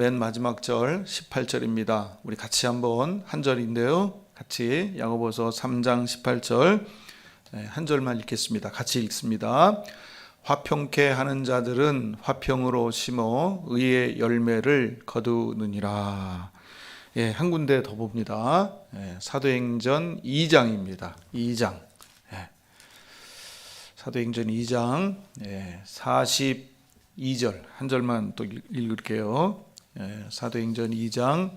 맨 마지막 절 18절입니다. 우리 같이 한번 한 절인데요. 같이 야고보서 3장 18절 네, 한 절만 읽겠습니다. 같이 읽습니다. 화평케 하는 자들은 화평으로 심어 의의 열매를 거두느니라. 예, 한 군데 더 봅니다. 예, 사도행전 2장입니다. 2장. 예. 사도행전 2장 예, 42절 한 절만 또 읽- 읽을게요. 예, 사도행전 2장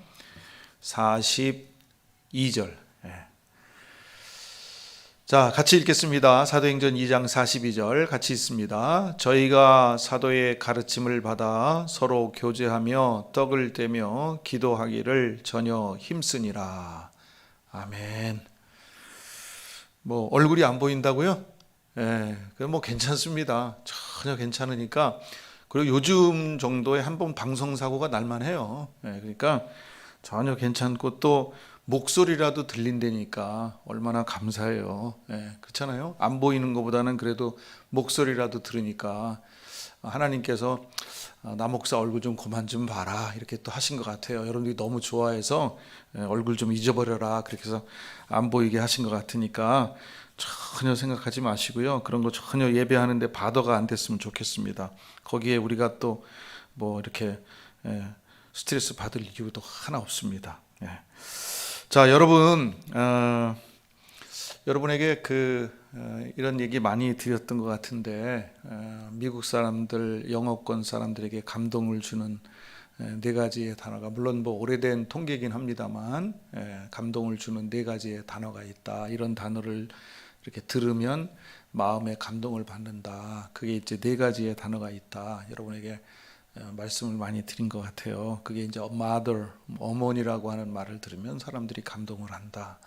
42절. 예. 자, 같이 읽겠습니다. 사도행전 2장 42절 같이 읽습니다. 저희가 사도의 가르침을 받아 서로 교제하며 떡을 떼며 기도하기를 전혀 힘쓰니라. 아멘. 뭐 얼굴이 안 보인다고요? 예, 그뭐 괜찮습니다. 전혀 괜찮으니까 그리고 요즘 정도에 한 번 방송 사고가 날만 해요. 예, 그러니까 전혀 괜찮고 또 목소리라도 들린다니까 얼마나 감사해요. 예, 그렇잖아요. 안 보이는 것보다는 그래도 목소리라도 들으니까 하나님께서 아, 나 목사 얼굴 좀 그만 좀 봐라 이렇게 또 하신 것 같아요. 여러분들이 너무 좋아해서 예, 얼굴 좀 잊어버려라 그렇게 해서 안 보이게 하신 것 같으니까 전혀 생각하지 마시고요. 그런 거 전혀 예배하는데 바더가 안 됐으면 좋겠습니다. 거기에 우리가 또 뭐 이렇게 예, 스트레스 받을 이유도 하나 없습니다. 예. 자, 여러분, 어, 여러분에게 그 어, 이런 얘기 많이 드렸던 것 같은데 어, 미국 사람들, 영어권 사람들에게 감동을 주는 에, 네 가지의 단어가 물론 뭐 오래된 통계긴 합니다만 에, 감동을 주는 네 가지의 단어가 있다. 이런 단어를 이렇게 들으면 마음에 감동을 받는다. 그게 이제 네 가지의 단어가 있다. 여러분에게 어, 말씀을 많이 드린 것 같아요. 그게 이제 mother, 어머니라고 하는 말을 들으면 사람들이 감동을 한다.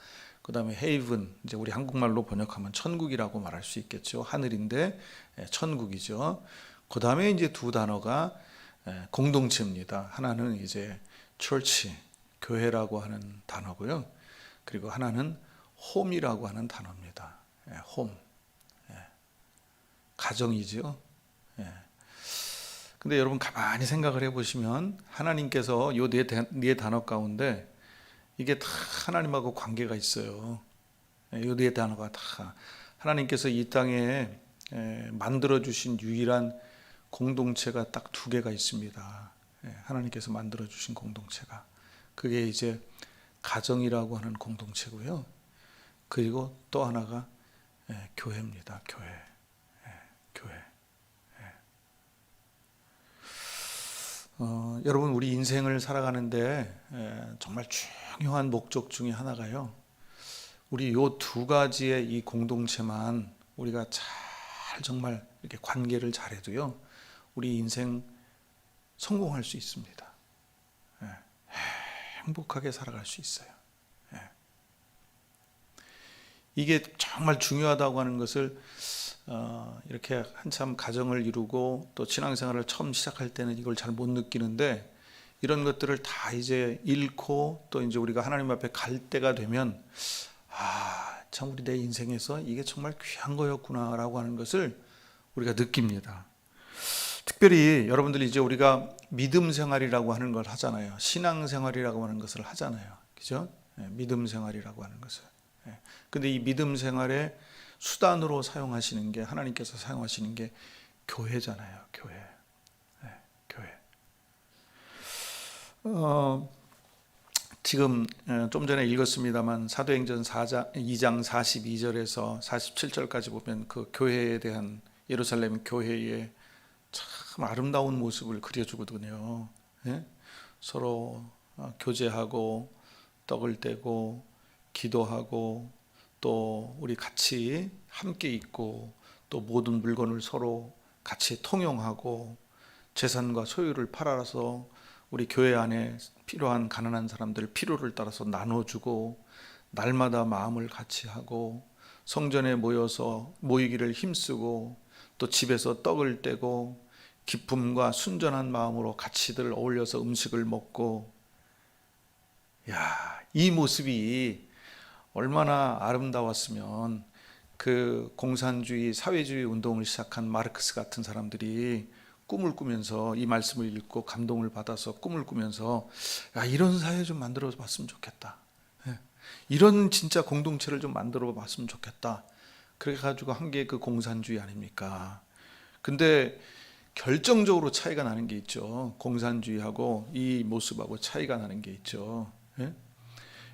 그 다음에 heaven, 이제 우리 한국말로 번역하면 천국이라고 말할 수 있겠죠. 하늘인데 예, 천국이죠. 그 다음에 이제 두 단어가 예, 공동체입니다. 하나는 이제 church, 교회라고 하는 단어고요. 그리고 하나는 홈이라고 하는 단어입니다. 예, 홈, 예, 가정이죠. 예. 근데 여러분 가만히 생각을 해보시면 하나님께서 요네 네 단어 가운데 이게 다 하나님하고 관계가 있어요. 요네 단어가 다 하나님께서 이 땅에 에, 만들어 주신 유일한 공동체가 딱 두 개가 있습니다. 예, 하나님께서 만들어 주신 공동체가 그게 이제 가정이라고 하는 공동체고요. 그리고 또 하나가 예, 교회입니다. 교회, 예, 교회. 어, 여러분 우리 인생을 살아가는데 에, 정말 중요한 목적 중에 하나가요. 우리 요 두 가지의 이 공동체만 우리가 잘 정말 이렇게 관계를 잘해도요. 우리 인생 성공할 수 있습니다. 예, 행복하게 살아갈 수 있어요. 예. 이게 정말 중요하다고 하는 것을 어, 이렇게 한참 가정을 이루고 또 신앙생활을 처음 시작할 때는 이걸 잘 못 느끼는데 이런 것들을 다 이제 잃고 또 이제 우리가 하나님 앞에 갈 때가 되면 아, 참 우리 내 인생에서 이게 정말 귀한 거였구나라고 하는 것을 우리가 느낍니다. 특별히 여러분들 이제 우리가 믿음 생활이라고 하는 걸 하잖아요. 신앙 생활이라고 하는 것을 하잖아요. 그죠? 예, 믿음 생활이라고 하는 것을. 예. 근데 이 믿음 생활에 수단으로 사용하시는 게 하나님께서 사용하시는 게 교회잖아요. 교회. 네, 교회. 어, 지금 어, 좀 전에 읽었습니다만 사도행전 4장 2장 42절에서 47절까지 보면 그 교회에 대한 예루살렘 교회의 참 아름다운 모습을 그려주거든요. 예? 서로 어, 교제하고 떡을 떼고 기도하고 또 우리 같이 함께 있고 또 모든 물건을 서로 같이 통용하고 재산과 소유를 팔아서 우리 교회 안에 필요한 가난한 사람들 필요를 따라서 나눠주고 날마다 마음을 같이 하고 성전에 모여서 모이기를 힘쓰고 또 집에서 떡을 떼고 기쁨과 순전한 마음으로 같이들 어울려서 음식을 먹고 야, 이 모습이 얼마나 아름다웠으면 그 공산주의, 사회주의 운동을 시작한 마르크스 같은 사람들이 꿈을 꾸면서 이 말씀을 읽고 감동을 받아서 꿈을 꾸면서 야 이런 사회 좀 만들어 봤으면 좋겠다. 예. 이런 진짜 공동체를 좀 만들어 봤으면 좋겠다. 그래 가지고 한 게 그 공산주의 아닙니까? 근데 결정적으로 차이가 나는 게 있죠. 공산주의하고 이 모습하고 차이가 나는 게 있죠. 예?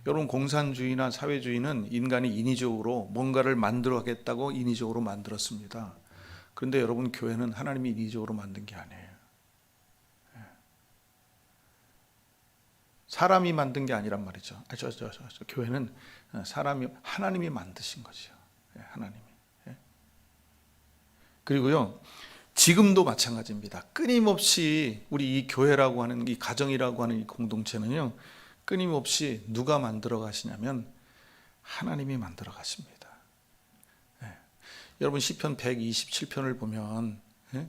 여러분 공산주의나 사회주의는 인간이 인위적으로 뭔가를 만들어가겠다고 인위적으로 만들었습니다. 그런데 여러분 교회는 하나님이 인위적으로 만든 게 아니에요. 예. 사람이 만든 게 아니란 말이죠. 아, 저, 저, 저, 저, 교회는 사람이 하나님이 만드신 거죠. 예, 하나님이. 예. 그리고요. 지금도 마찬가지입니다. 끊임없이 우리 이 교회라고 하는 이 가정이라고 하는 이 공동체는요. 끊임없이 누가 만들어 가시냐면 하나님이 만들어 가십니다. 예. 여러분 시편 127편을 보면 예?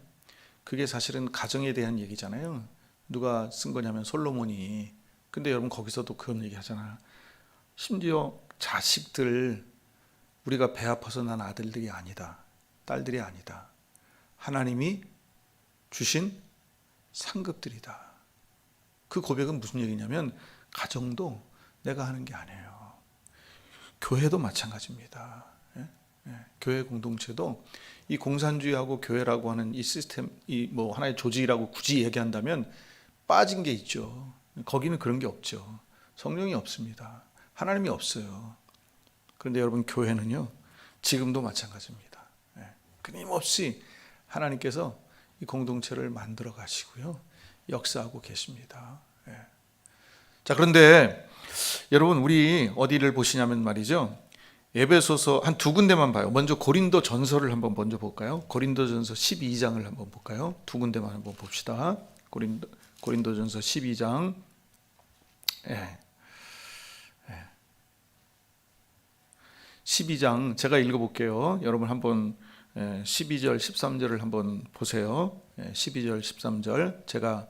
그게 사실은 가정에 대한 얘기잖아요. 누가 쓴 거냐면 솔로몬이. 근데 여러분 거기서도 그런 얘기 하잖아요. 심지어 자식들 우리가 배 아파서 난 아들들이 아니다. 딸들이 아니다. 하나님이 주신 상급들이다. 그 고백은 무슨 얘기냐면 가정도 내가 하는 게 아니에요. 교회도 마찬가지입니다. 예? 예. 교회 공동체도 이 공산주의하고 교회라고 하는 이 시스템, 이 뭐 하나의 조직이라고 굳이 얘기한다면 빠진 게 있죠. 거기는 그런 게 없죠. 성령이 없습니다. 하나님이 없어요. 그런데 여러분 교회는요 지금도 마찬가지입니다. 예. 끊임없이 하나님께서 이 공동체를 만들어 가시고요 역사하고 계십니다. 예. 자 그런데 여러분 우리 어디를 보시냐면 말이죠. 에베소서 한 두 군데만 봐요. 먼저 고린도 전서를 한번 먼저 볼까요? 고린도 전서 12장을 한번 볼까요? 두 군데만 한번 봅시다. 고린도 고린도 전서 12장. 예. 12장 제가 읽어볼게요. 여러분 한번 12절, 13절을 한번 보세요. 12절, 13절 제가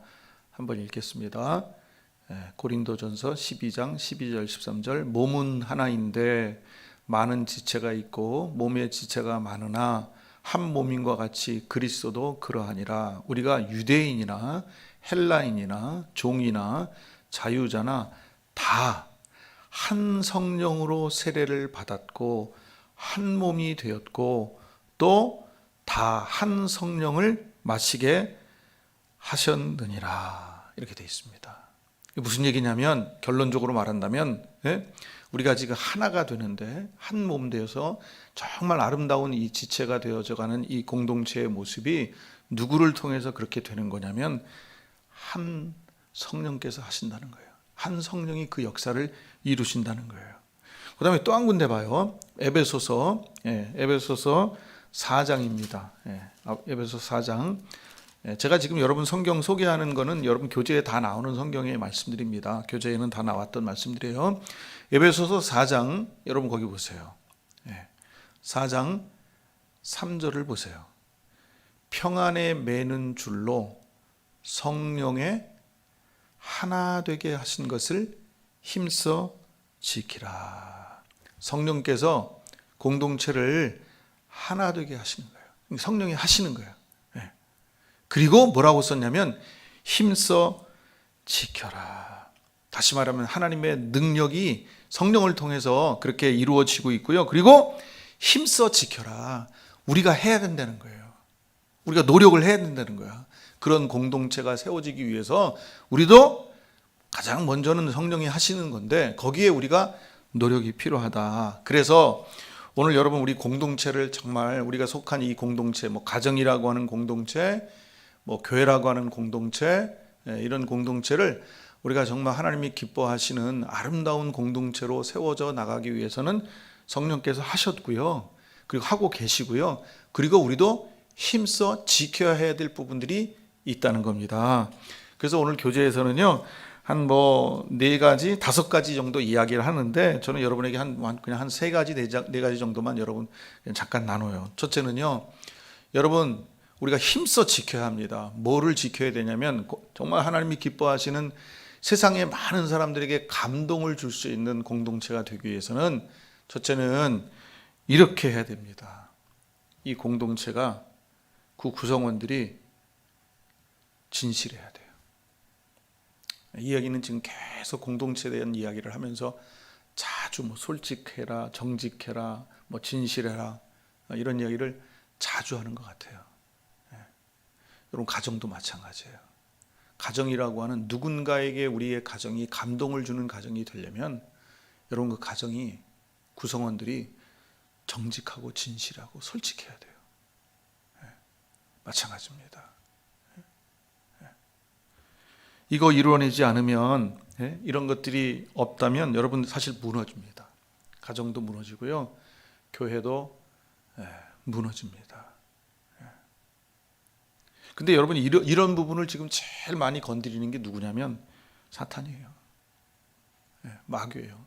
한번 읽겠습니다. 고린도전서 12장 12절, 13절 몸은 하나인데 많은 지체가 있고 몸의 지체가 많으나 한 몸인과 같이 그리스도도 그러하니라. 우리가 유대인이나 헬라인이나 종이나 자유자나 다 한 성령으로 세례를 받았고 한 몸이 되었고 또 다 한 성령을 마시게 하셨느니라 이렇게 되어 있습니다. 무슨 얘기냐면 결론적으로 말한다면 예? 우리가 지금 하나가 되는데 한 몸 되어서 정말 아름다운 이 지체가 되어져가는 이 공동체의 모습이 누구를 통해서 그렇게 되는 거냐면 한 성령께서 하신다는 거예요. 한 성령이 그 역사를 이루신다는 거예요. 그 다음에 또 한 군데 봐요. 에베소서, 예, 에베소서 4장입니다. 예, 에베소 4장. 예, 제가 지금 여러분 성경 소개하는 거는 여러분 교재에 다 나오는 성경의 말씀들입니다. 교재에는 다 나왔던 말씀들이에요. 에베소서 4장 여러분 거기 보세요. 예, 4장 3절을 보세요. 평안에 매는 줄로 성령의 하나 되게 하신 것을 힘써 지키라. 성령께서 공동체를 하나 되게 하시는 거예요. 성령이 하시는 거예요. 네. 그리고 뭐라고 썼냐면 힘써 지켜라. 다시 말하면 하나님의 능력이 성령을 통해서 그렇게 이루어지고 있고요. 그리고 힘써 지켜라. 우리가 해야 된다는 거예요. 우리가 노력을 해야 된다는 거야. 그런 공동체가 세워지기 위해서 우리도 가장 먼저는 성령이 하시는 건데 거기에 우리가 노력이 필요하다. 그래서 오늘 여러분 우리 공동체를 정말 우리가 속한 이 공동체, 뭐 가정이라고 하는 공동체, 뭐 교회라고 하는 공동체, 예, 이런 공동체를 우리가 정말 하나님이 기뻐하시는 아름다운 공동체로 세워져 나가기 위해서는 성령께서 하셨고요. 그리고 하고 계시고요. 그리고 우리도 힘써 지켜야 해야 될 부분들이 있다는 겁니다. 그래서 오늘 교재에서는요. 한 뭐 네 가지, 다섯 가지 정도 이야기를 하는데 저는 여러분에게 한 그냥 한 세 가지, 네, 네 가지 정도만 여러분 잠깐 나눠요. 첫째는요. 여러분 우리가 힘써 지켜야 합니다. 뭐를 지켜야 되냐면 정말 하나님이 기뻐하시는 세상의 많은 사람들에게 감동을 줄 수 있는 공동체가 되기 위해서는 첫째는 이렇게 해야 됩니다. 이 공동체가 그 구성원들이 진실해야 돼요. 이 이야기는 지금 계속 공동체에 대한 이야기를 하면서 자주 뭐 솔직해라, 정직해라, 뭐 진실해라 이런 이야기를 자주 하는 것 같아요. 예. 여러분 가정도 마찬가지예요. 가정이라고 하는 누군가에게 우리의 가정이 감동을 주는 가정이 되려면 여러분 그 가정이 구성원들이 정직하고 진실하고 솔직해야 돼요. 예. 마찬가지입니다. 예. 이거 이루어내지 않으면 예? 이런 것들이 없다면 여러분 사실 무너집니다. 가정도 무너지고요, 교회도 예, 무너집니다. 예. 근데 여러분 이런, 이런 부분을 지금 제일 많이 건드리는 게 누구냐면 사탄이에요. 예, 마귀예요.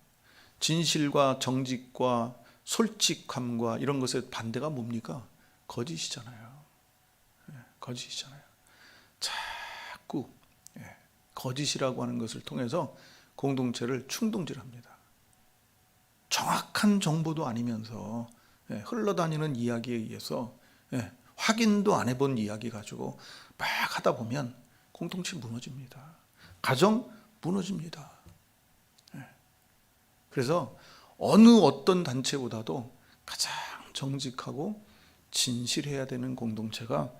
진실과 정직과 솔직함과 이런 것의 반대가 뭡니까? 거짓이잖아요. 예, 거짓이잖아요. 자꾸 예, 거짓이라고 하는 것을 통해서 공동체를 충동질합니다. 정확한 정보도 아니면서 예, 흘러다니는 이야기에 의해서 예, 확인도 안 해본 이야기 가지고 막 하다 보면 공동체 무너집니다. 가정 무너집니다. 예. 그래서 어느 어떤 단체보다도 가장 정직하고 진실해야 되는 공동체가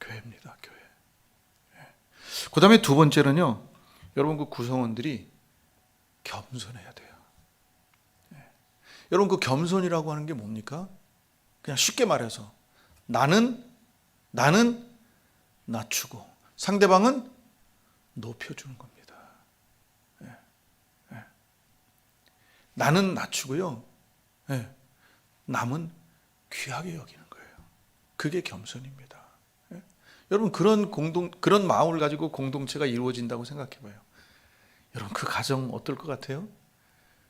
교회입니다. 교회. 그 다음에 두 번째는요, 여러분 그 구성원들이 겸손해야 돼요. 예. 여러분 그 겸손이라고 하는 게 뭡니까? 그냥 쉽게 말해서 나는 나는 낮추고 상대방은 높여주는 겁니다. 예. 예. 나는 낮추고요, 예. 남은 귀하게 여기는 거예요. 그게 겸손입니다. 예. 여러분 그런 공동 그런 마음을 가지고 공동체가 이루어진다고 생각해봐요. 여러분 그 가정 어떨 것 같아요?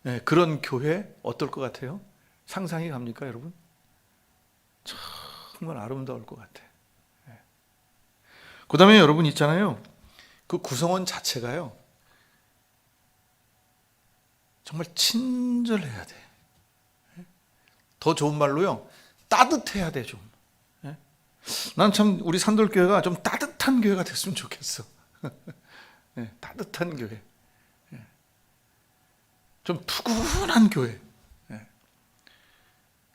예, 그런 교회 어떨 것 같아요? 상상이 갑니까, 여러분? 정말 아름다울 것 같아. 예. 그다음에 여러분 있잖아요. 그 구성원 자체가요. 정말 친절해야 돼. 예. 더 좋은 말로요. 따뜻해야 돼 좀. 난 참 우리 산돌교회가 좀 따뜻한 교회가 됐으면 좋겠어. 예, 따뜻한 교회. 예. 좀 푸근한 교회.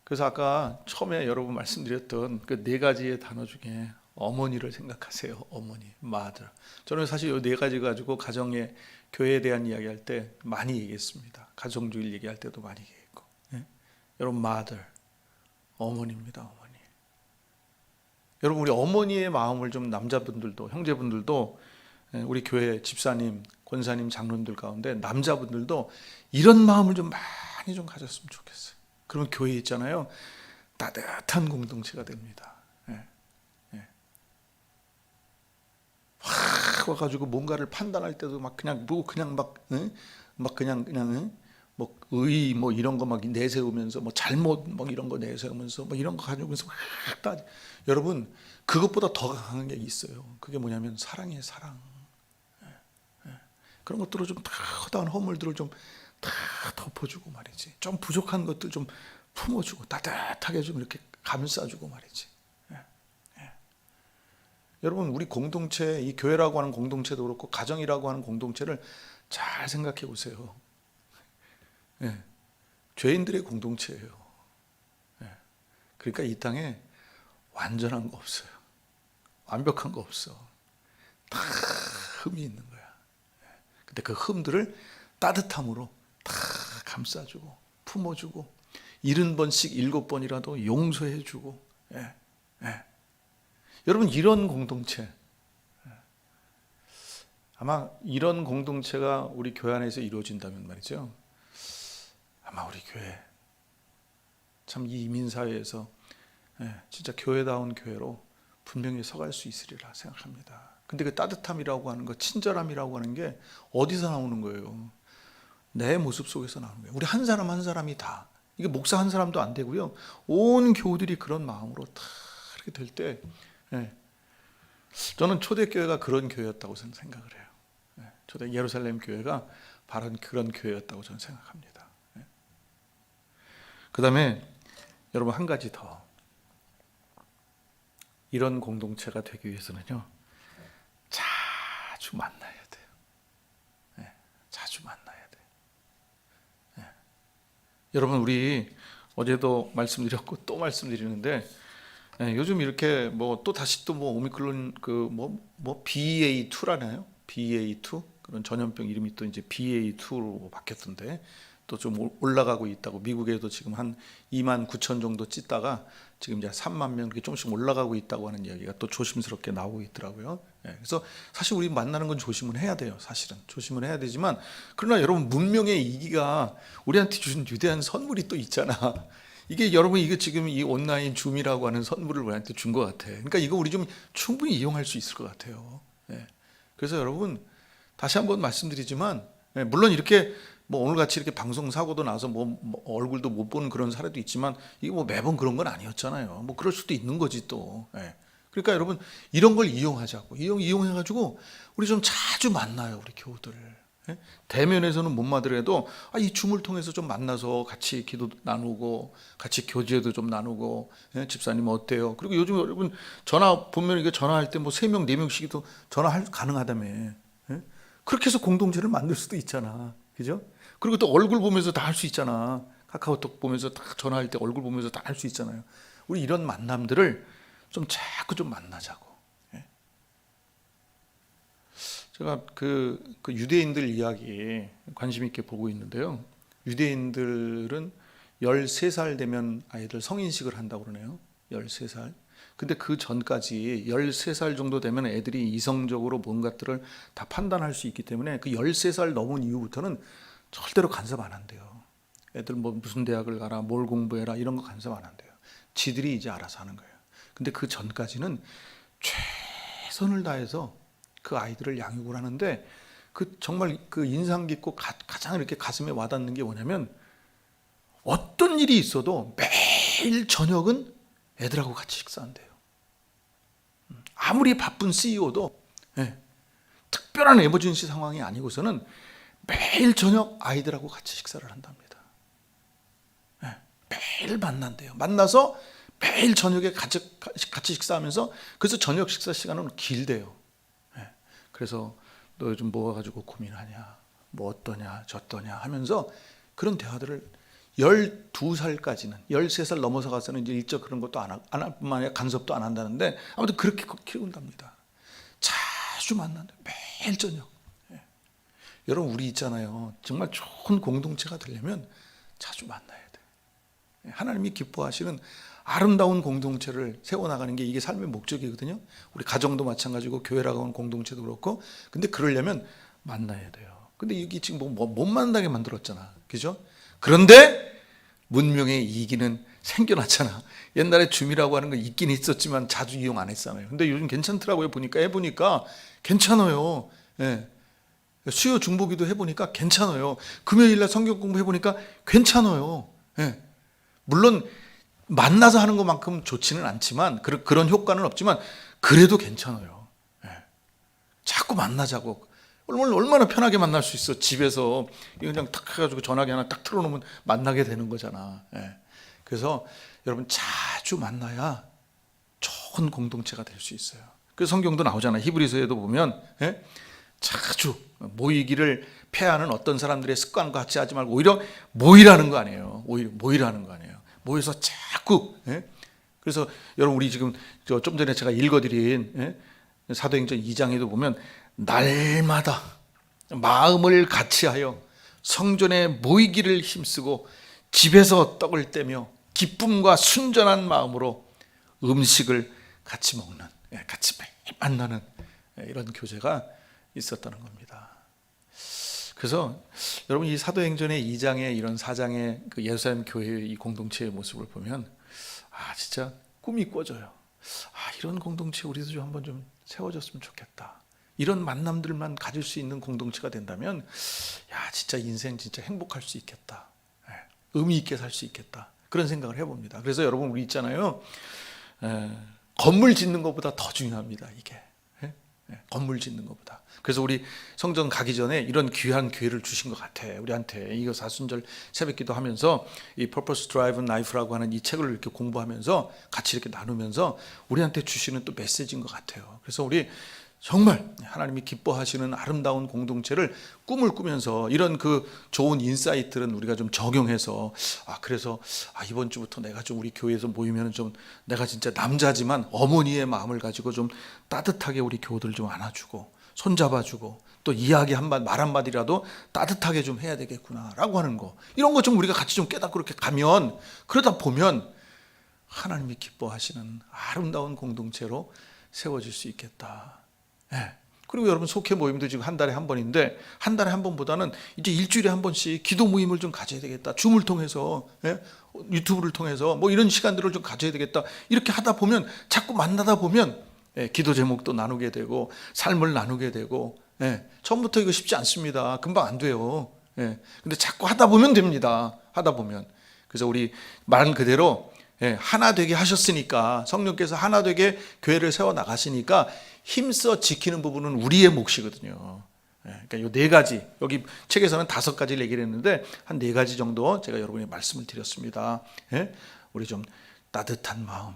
예. 그래서 아까 처음에 여러분 말씀드렸던 그 네 가지의 단어 중에 어머니를 생각하세요. 어머니, mother. 저는 사실 이 네 가지 가지고 가정의 교회에 대한 이야기할 때 많이 얘기했습니다. 가정주의 얘기할 때도 많이 얘기했고. 예. 여러분 mother, 어머니입니다. 어머니. 여러분 우리 어머니의 마음을 좀 남자분들도 형제분들도 예, 우리 교회 집사님, 권사님, 장로님들 가운데 남자분들도 이런 마음을 좀 많이 좀 가졌으면 좋겠어요. 그러면 교회 있잖아요. 따뜻한 공동체가 됩니다. 예, 예. 확 와가지고 뭔가를 판단할 때도 막 그냥 뭐 그냥 막, 응? 막 그냥 그냥 응? 뭐의뭐 이런 거 막 내세우면서 뭐 잘못 뭐 이런 거 내세우면서 뭐 이런 거 가지고서 막 따. 여러분 그것보다 더 강한 게 있어요. 그게 뭐냐면 사랑의 사랑. 예, 예. 그런 것들을 좀다 허다한 허물들을 좀 다 덮어주고 말이지. 좀 부족한 것들 좀 품어주고 따뜻하게 좀 이렇게 감싸주고 말이지. 예, 예. 여러분 우리 공동체 이 교회라고 하는 공동체도 그렇고 가정이라고 하는 공동체를 잘 생각해 보세요. 예. 죄인들의 공동체예요. 예. 그러니까 이 땅에 완전한 거 없어요. 완벽한 거 없어. 다 흠이 있는 거야. 예. 근데 그 흠들을 따뜻함으로 다 감싸주고 품어주고 일흔 번씩 일곱 번이라도 용서해주고. 예. 예. 여러분 이런 공동체 예. 아마 이런 공동체가 우리 교회 안에서 이루어진다면 말이죠. 아마 우리 교회 참 이 이민 사회에서 예, 진짜 교회다운 교회로 분명히 서갈 수 있으리라 생각합니다. 근데 그 따뜻함이라고 하는 거, 친절함이라고 하는 게 어디서 나오는 거예요? 내 모습 속에서 나오는 거예요. 우리 한 사람 한 사람이 다 이게 목사 한 사람도 안 되고요. 온 교우들이 그런 마음으로 다 이렇게 될 때, 예, 저는 초대 교회가 그런 교회였다고 저는 생각을 해요. 예, 초대 예루살렘 교회가 바로 그런 교회였다고 저는 생각합니다. 예. 그 다음에 여러분 한 가지 더 이런 공동체가 되기 위해서는요 잘 자주 만나야 돼요. 예, 자주 만나야 돼요. 예. 여러분 우리 어제도 말씀드렸고 또 말씀드리는데 예, 요즘 이렇게 뭐 또 다시 또 뭐 오미크론 그 뭐 뭐 BA2라나요? BA2 그런 전염병 이름이 또 이제 BA2로 바뀌었던데 또 좀 올라가고 있다고 미국에도 지금 한 2만 9천 정도 찢다가 지금 이제 3만 명 이렇게 조금씩 올라가고 있다고 하는 이야기가 또 조심스럽게 나오고 있더라고요. 예, 그래서 사실 우리 만나는 건 조심을 해야 돼요. 사실은 조심을 해야 되지만 그러나 여러분 문명의 이기가 우리한테 주신 위대한 선물이 또 있잖아. 이게 여러분 이게 지금 이 온라인 줌이라고 하는 선물을 우리한테 준 것 같아. 그러니까 이거 우리 좀 충분히 이용할 수 있을 것 같아요. 예. 그래서 여러분 다시 한번 말씀드리지만 예, 물론 이렇게 뭐 오늘 같이 이렇게 방송 사고도 나서 뭐, 뭐 얼굴도 못 보는 그런 사례도 있지만 이게 뭐 매번 그런 건 아니었잖아요. 뭐 그럴 수도 있는 거지 또. 예. 그러니까 여러분 이런 걸 이용하자고 이용 이용해 가지고 우리 좀 자주 만나요 우리 교우들. 예? 대면에서는 못 만나더라도 아, 이 줌을 통해서 좀 만나서 같이 기도 나누고 같이 교제도 좀 나누고 예? 집사님 어때요? 그리고 요즘 여러분 전화 보면 이게 전화할 때 뭐 세 명 네 명씩도 전화할 가능하다며. 예? 그렇게 해서 공동체를 만들 수도 있잖아. 그죠? 그리고 또 얼굴 보면서 다 할 수 있잖아. 카카오톡 보면서 다 전화할 때 얼굴 보면서 다 할 수 있잖아요. 우리 이런 만남들을 좀 자꾸 좀 만나자고. 예. 제가 그, 그 유대인들 이야기 관심 있게 보고 있는데요. 유대인들은 13살 되면 아이들 성인식을 한다고 그러네요. 13살. 근데 그 전까지 13살 정도 되면 애들이 이성적으로 뭔가들을 다 판단할 수 있기 때문에 그 13살 넘은 이후부터는 절대로 간섭 안 한대요. 애들 뭐 무슨 대학을 가라, 뭘 공부해라 이런 거 간섭 안 한대요. 지들이 이제 알아서 하는 거예요. 근데 그 전까지는 최선을 다해서 그 아이들을 양육을 하는데 그 정말 그 인상 깊고 가, 가장 이렇게 가슴에 와닿는 게 뭐냐면 어떤 일이 있어도 매일 저녁은 애들하고 같이 식사한대요. 음, 아무리 바쁜 CEO도 예, 특별한 에머전시 상황이 아니고서는 매일 저녁 아이들하고 같이 식사를 한답니다. 예, 매일 만난대요. 만나서 매일 저녁에 같이, 같이 식사하면서 그래서 저녁 식사 시간은 길대요. 예, 그래서 너 요즘 뭐 가지고 고민하냐, 뭐 어떠냐, 저떠냐 하면서 그런 대화들을 12살까지는 13살 넘어서 가서는 이제 일적 그런 것도 안, 하, 안할 뿐만 아니라 간섭도 안 한다는데 아무튼 그렇게 키운답니다. 자주 만난다. 매일 저녁. 예. 여러분 우리 있잖아요. 정말 좋은 공동체가 되려면 자주 만나야 돼. 예. 하나님이 기뻐하시는 아름다운 공동체를 세워나가는 게 이게 삶의 목적이거든요. 우리 가정도 마찬가지고 교회라고 하는 공동체도 그렇고 근데 그러려면 만나야 돼요. 근데 이게 지금 뭐, 뭐, 못 만나게 만들었잖아. 그죠? 그런데 문명의 이기는 생겨났잖아. 옛날에 줌이라고 하는 거 있긴 있었지만 자주 이용 안 했잖아요. 근데 요즘 괜찮더라고요. 보니까 해보니까 괜찮아요. 예. 수요 중보기도 해보니까 괜찮아요. 금요일날 성경 공부 해보니까 괜찮아요. 예. 물론 만나서 하는 것만큼 좋지는 않지만 그런 효과는 없지만 그래도 괜찮아요. 예. 자꾸 만나자고. 얼마나, 얼마나 편하게 만날 수 있어. 집에서 그냥 탁 해가지고 전화기 하나 딱 틀어놓으면 만나게 되는 거잖아. 예. 그래서 여러분 자주 만나야 좋은 공동체가 될 수 있어요. 그 성경도 나오잖아. 히브리서에도 보면 예? 자주 모이기를 패하는 어떤 사람들의 습관과 같이 하지 말고 오히려 모이라는 거 아니에요. 오히려 모이라는 거 아니에요. 모여서 자꾸 예? 그래서 여러분 우리 지금 좀 전에 제가 읽어드린 예? 사도행전 2장에도 보면 날마다 마음을 같이하여 성전에 모이기를 힘쓰고 집에서 떡을 떼며 기쁨과 순전한 마음으로 음식을 같이 먹는 예, 같이 만나는 예, 이런 교제가 있었다는 겁니다. 그래서 여러분 이 사도행전의 2장의 이런 4장의 그 예루살렘 교회의 이 공동체의 모습을 보면 아 진짜 꿈이 꿔져요. 아 이런 공동체 우리도 좀 한번 좀 세워졌으면 좋겠다. 이런 만남들만 가질 수 있는 공동체가 된다면 야 진짜 인생 진짜 행복할 수 있겠다. 예, 의미 있게 살 수 있겠다. 그런 생각을 해봅니다. 그래서 여러분 우리 있잖아요. 에, 건물 짓는 것보다 더 중요합니다. 이게 예? 예, 건물 짓는 것보다. 그래서 우리 성전 가기 전에 이런 귀한 기회를 주신 것 같아. 우리한테 이거 사순절 새벽기도 하면서 이 Purpose Driven Life라고 하는 이 책을 이렇게 공부하면서 같이 이렇게 나누면서 우리한테 주시는 또 메시지인 것 같아요. 그래서 우리 정말 하나님이 기뻐하시는 아름다운 공동체를 꿈을 꾸면서 이런 그 좋은 인사이트는 우리가 좀 적용해서 아 그래서 아 이번 주부터 내가 좀 우리 교회에서 모이면 좀 내가 진짜 남자지만 어머니의 마음을 가지고 좀 따뜻하게 우리 교우들 좀 안아주고 손잡아주고 또 이야기 한마디 말 한마디라도 따뜻하게 좀 해야 되겠구나라고 하는 거 이런 거 좀 우리가 같이 좀 깨닫고 이렇게 가면 그러다 보면 하나님이 기뻐하시는 아름다운 공동체로 세워질 수 있겠다. 예. 그리고 여러분 속회 모임도 지금 한 달에 한 번인데 한 달에 한 번보다는 이제 일주일에 한 번씩 기도 모임을 좀 가져야 되겠다. 줌을 통해서 예? 유튜브를 통해서 뭐 이런 시간들을 좀 가져야 되겠다. 이렇게 하다 보면 자꾸 만나다 보면 예, 기도 제목도 나누게 되고 삶을 나누게 되고 예, 처음부터 이거 쉽지 않습니다. 금방 안 돼요. 예, 근데 자꾸 하다 보면 됩니다. 하다 보면 그래서 우리 말 그대로 예, 하나 되게 하셨으니까 성령께서 하나 되게 교회를 세워 나가시니까 힘써 지키는 부분은 우리의 몫이거든요. 예, 그러니까 요네 가지 여기 책에서는 다섯 가지를 얘기를 했는데 한 네 가지 정도 제가 여러분이 말씀을 드렸습니다. 예, 우리 좀 따뜻한 마음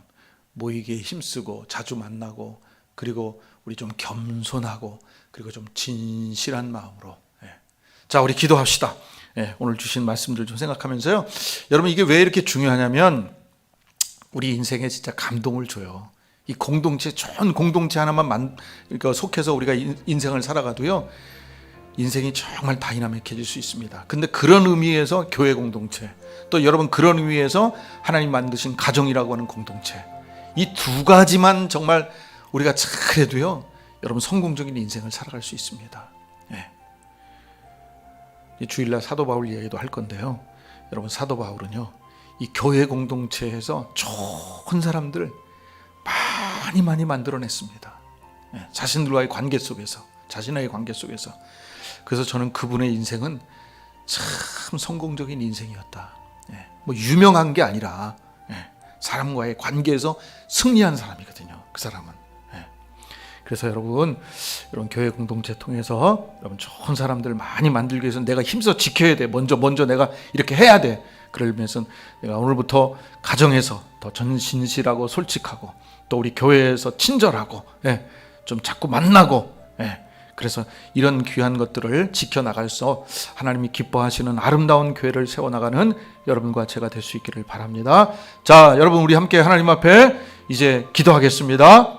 모이기에 힘쓰고 자주 만나고 그리고 우리 좀 겸손하고 그리고 좀 진실한 마음으로 예. 자 우리 기도합시다. 예, 오늘 주신 말씀들 좀 생각하면서요. 여러분 이게 왜 이렇게 중요하냐면 우리 인생에 진짜 감동을 줘요. 이 공동체 좋은 공동체 하나만 만 그러니까 속해서 우리가 인- 인생을 살아가도요. 인생이 정말 다이나믹해질 수 있습니다. 근데 그런 의미에서 교회 공동체, 또 여러분 그런 의미에서 하나님 만드신 가정이라고 하는 공동체, 이 두 가지만 정말 우리가 잘해도요, 여러분 성공적인 인생을 살아갈 수 있습니다. 예. 이 주일날 사도 바울 이야기도 할 건데요. 여러분 사도 바울은요, 이 교회 공동체에서 좋은 사람들 많이 많이 만들어냈습니다. 예, 자신들과의 관계 속에서, 자신의 관계 속에서. 그래서 저는 그분의 인생은 참 성공적인 인생이었다. 예, 뭐 유명한 게 아니라 예, 사람과의 관계에서 승리한 사람이거든요. 그 사람은. 예. 그래서 여러분, 이런 교회 공동체 통해서 여러분 좋은 사람들 많이 만들기 위해서 내가 힘써 지켜야 돼. 먼저 먼저 내가 이렇게 해야 돼. 그러면서 내가 오늘부터 가정에서 더 전신실하고 솔직하고 또 우리 교회에서 친절하고 예, 좀 자꾸 만나고 예, 그래서 이런 귀한 것들을 지켜나가서 하나님이 기뻐하시는 아름다운 교회를 세워나가는 여러분과 제가 될 수 있기를 바랍니다. 자, 여러분 우리 함께 하나님 앞에 이제 기도하겠습니다.